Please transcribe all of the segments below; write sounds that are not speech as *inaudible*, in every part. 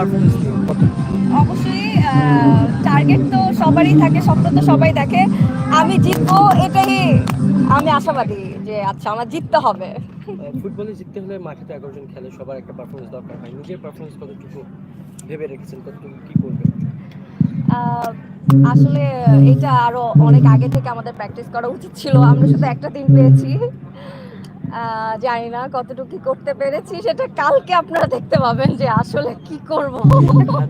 Performance নিয়ে কত অবশ্যই টার্গেট তো সবারই থাকে স্বপ্ন তো সবাই দেখে। আমি জিতবো এটাই আমি আশাবাদী যে আচ্ছা আমার জিততে হবে। ফুটবলে জিততে হলে মাঠে তো এগারো জন খেলে সবার একটা পারফরমেন্স দরকার হয়। নিজের পারফরমেন্স কতটুকু ভেবে রেখেছেন? কতটুকু কি করবেন? আহ, আসলে এটা আরও অনেক আগে থেকে আমাদের প্র্যাকটিস করা উচিত ছিল। আমরা শুধু একটা দিন পেয়েছি। জানি না কতটুকু কি করতে পেরেছি সেটা কালকে আপনারা দেখতে পাবেন যে আসলে কি করব।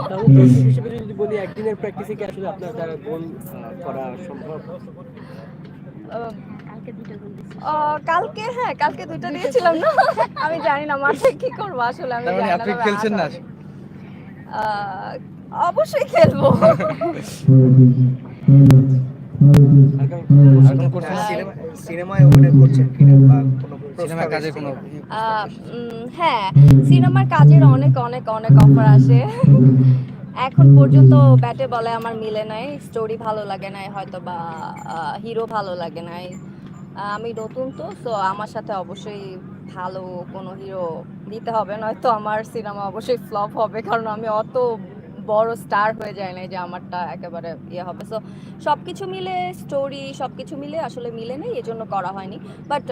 আর হিসেবে যদি বলি একদিনের প্র্যাকটিসে কি আসলে আপনার দ্বারা গোল করা সম্ভব? আহ, আহ, কালকে হ্যাঁ কালকে দুইটা দিয়েছিলাম না? আমি জানি না মাঠে কি করব আসলে আমি মানে জানি না, আপনি খেলছেন না? অবশ্যই খেলব। আর সিনেমায় অভিনয় করছেন কিনা বা কোনো সিনেমা কাজে কোনো হ্যাঁ সিনেমার কাজের অনেক অনেক অনেক অফার আসে এখন পর্যন্ত ব্যাটে বলে আমার মিলে নাই। স্টোরি ভালো লাগে নাই হয়তো বা হিরো ভালো লাগে নাই। আমি নতুন তো সো আমার সাথে অবশ্যই ভালো কোনো হিরো দিতে হবে। নয়তো আমার সিনেমা অবশ্যই ফ্লপ হবে কারণ আমি অত বড় স্টার হয়ে যায় নাই যে আমারটা একেবারে ইয়ে হবে। সো সব কিছু মিলে স্টোরি সব কিছু মিলে আসলে মিলে নেই এজন্য করা হয়নি। বাট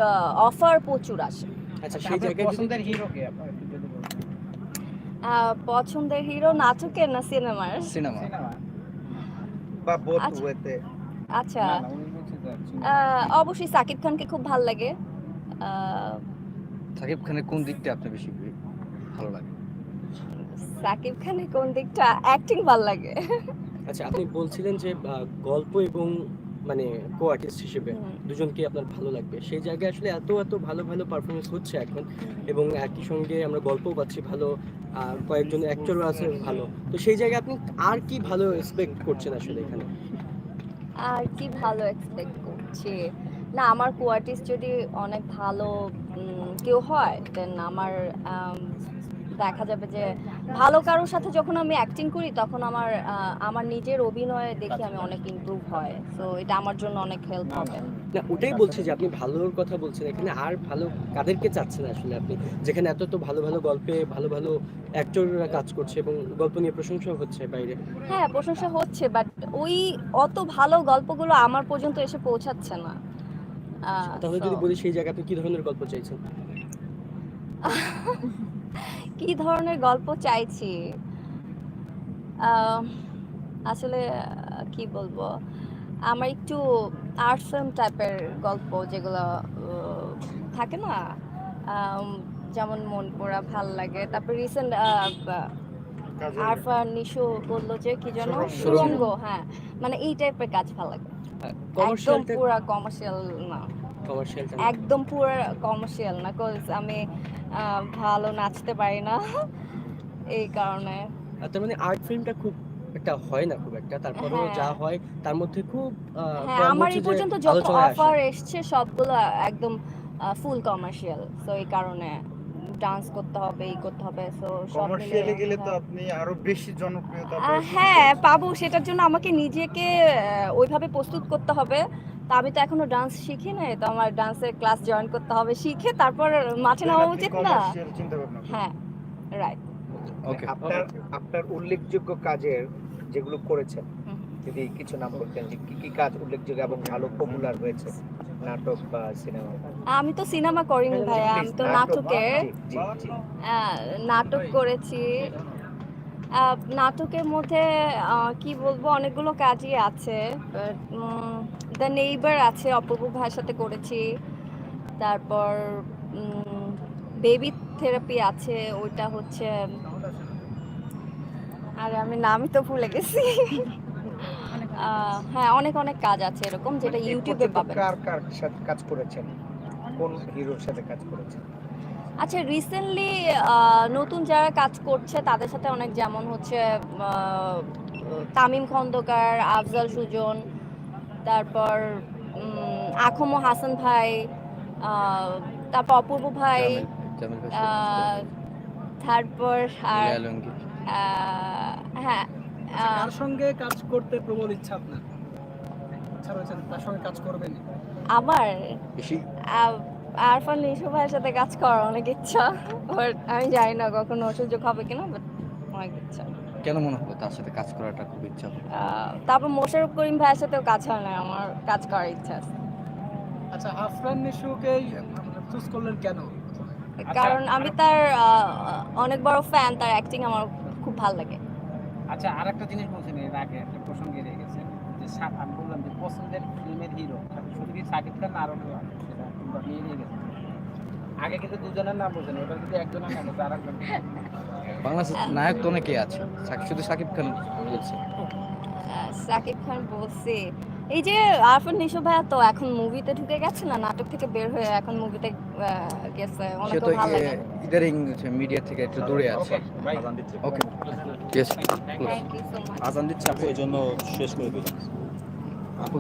অফার প্রচুর আসে। আচ্ছা সেই জায়গায় পছন্দের হিরো কে আপনার আহ, পছন্দের হিরো নাটকের না সিনেমার সিনেমা বা আচ্ছা। ওয়েতে আচ্ছা। না, না, অবশ্যই সাকিব খানকে খুব ভালো লাগে। আহ, সাকিব খানের কোন দিকটা আপনার বেশি ভালো লাগে? সাকিব খানের কোন দিকটা অ্যাক্টিং ভালো লাগে? আচ্ছা আপনি বলছিলেন যে গল্প এবং মানে কো আর্টিস্ট হিসেবে। দুজনকে আপনার ভালো লাগবে? সেই জায়গায় আসলে এত এত ভালো ভালো পারফরমেন্স হচ্ছে এখন এবং একই সঙ্গে আমরা গল্পও পাচ্ছি ভালো কয়েকজন অ্যাক্টরও আছে ভালো। তো সেই জায়গায় আপনি আর কি ভালো এক্সপেক্ট করছেন আসলে এখানে? আর কি ভালো এক্সপেক্ট করছি? না আমার কোয়ার্টিস্ট যদি অনেক ভালো কেউ হয় দেন আমার আম, দেখা যাবে যে ভালো কারোর সাথে যখন আমি অ্যাক্টিং করি তখন আমার আমার নিজের অভিনয় দেখে আমি অনেক ইমপ্রুভ হয়। সো এটা আমার জন্য অনেক হেল্প হবে। না ওটাই বলছি যে আপনি ভালোর কথা বলছেন। এখানে আর ভালো কাদেরকে চাচ্ছেন আসলে আপনি। যেখানে এত তো ভালো ভালো গল্পে ভালো ভালো অ্যাক্টররা কাজ করছে এবং গল্প নিয়ে প্রশংসা হচ্ছে বাইরে। হ্যাঁ প্রশংসা হচ্ছে বাট ওই অত ভালো গল্পগুলো আমার পর্যন্ত এসে পৌঁছাচ্ছে না। তাহলে যদি বলি সেই জায়গায় আপনি কি ধরনের গল্প চাইছেন? *laughs* কি ধরনের গল্প চাইছি? আসলে কি বলব? আমার একটু আর্ট ফিল্ম টাইপের গল্প যেগুলো থাকে না? যেমন মন পড়া ভালো লাগে তারপর রিসেন্ট আরফা নিশো বলল যে কি যেন? সুরঙ্গ। হ্যাঁ। মানে এই টাইপের কাজ ভালো লাগে। একদম পুরা কমার্শিয়াল না। একদম পুরো কমার্শিয়াল না কজ আমি ভালো নাচতে পারি না এই কারণে। তার মানে আর্ট ফিল্মটা খুব একটা হয় না খুব একটা তারপরেও হ্যাঁ। যা হয়। তার মধ্যে খুব আহ, হ্যাঁ আমার এই পর্যন্ত যত অফার এসছে সবগুলো একদম ফুল কমার্শিয়াল সো এই কারণে ডান্স করতে হবে এই করতে হবে সো কমার্শিয়ালে গেলে তো হ্যাঁ। আপনি আরও বেশি জনপ্রিয়তা হ্যাঁ পাবো সেটার জন্য আমাকে নিজেকে ওইভাবে প্রস্তুত করতে হবে। তা আমি তো এখনও ডান্স শিখি নাই তো আমার ডান্সের ক্লাস জয়েন করতে হবে শিখে তারপর মাঠে নামা উচিত না। হ্যাঁ রাইট ওকে আপনার আপনার উল্লেখযোগ্য কাজের যেগুলো করেছেন। যদি কিছু নাম বলতেন যে কি কি কাজ উল্লেখযোগ্য এবং ভালো পপুলার হয়েছে নাটক বা সিনেমা আমি তো সিনেমা করিনি ভাইয়া আমি তো নাটকে নাটক। করেছি। আহ, নাটকের মধ্যে আহ, কি বলব অনেকগুলো কাজই আছে দ্য নেইবার আছে অপূর্ব ভাইয়ের সাথে করেছি। তারপর বেবি থেরাপি আছে ওইটা হচ্ছে আরে আমি নামই তো ভুলে গেছি। হ্যাঁ অনেক অনেক কাজ আছে এরকম যেটা ইউটিউবে পাবেন। কার কার সাথে কাজ করেছেন? কোন হিরোর সাথে কাজ করেছেন? আচ্ছা রিসেন্টলি নতুন যারা কাজ করছে তাদের সাথে অনেক যেমন হচ্ছে তামিম খন্দকার আফজাল সুজন তারপর আখমো হাসান ভাই তারপর অপূর্ব ভাই তারপর আর হ্যাঁ কার সঙ্গে কাজ করতে প্রবল ইচ্ছা আপনার? তার সঙ্গে কাজ করবেন। আমার? আরফান নিশু ভাইয়ের সাথে কাজ করার অনেক ইচ্ছা বাট আমি জানি না কখনো সুযোগ হবে কিনা বাট অনেক ইচ্ছা। কেন মনে হলো তার সাথে কাজ করাটা খুব ইচ্ছা হলো? তারপর মোশাররফ করিম ভাইয়ের সাথেও কাজ হয় না আমার কাজ করার ইচ্ছা আছে। আচ্ছা আফরান নিশুকে চুজ করলেন কেন? কারণ আমি তার অনেক বড় ফ্যান তার অ্যাক্টিং আমার খুব ভালো লাগে। আচ্ছা আর একটা জিনিস বলছেন এর আগে একটা প্রসঙ্গে রয়ে গেছে। যে আমি বললাম যে পছন্দের ফিল্মের হিরো শুধু কি সাকিব খান না আরও কেউ সেটা নিয়ে নিয়ে গেছে। আগে কিন্তু দুজনের নাম বলছেন এবার কিন্তু একজনের নাম বলছে আর একজন বাংলাদেশের নায়ক তো অনেকেই আছে। শুধু সাকিব খান বলছে। আহ, সাকিব খান বলছে। এই যে আরফান নিশো ভাইয়া তো এখন মুভিতে ঢুকে গেছে না? নাটক থেকে বের হয়ে এখন মুভিতে গেছে। অনেক তো ভালো লাগে। ইদারিং মিডিয়া থেকে একটু দূরে আছে। Okay yes thank you so much আজান দিচ্ছে আপু এই জন্য শেষ করে দিই আপু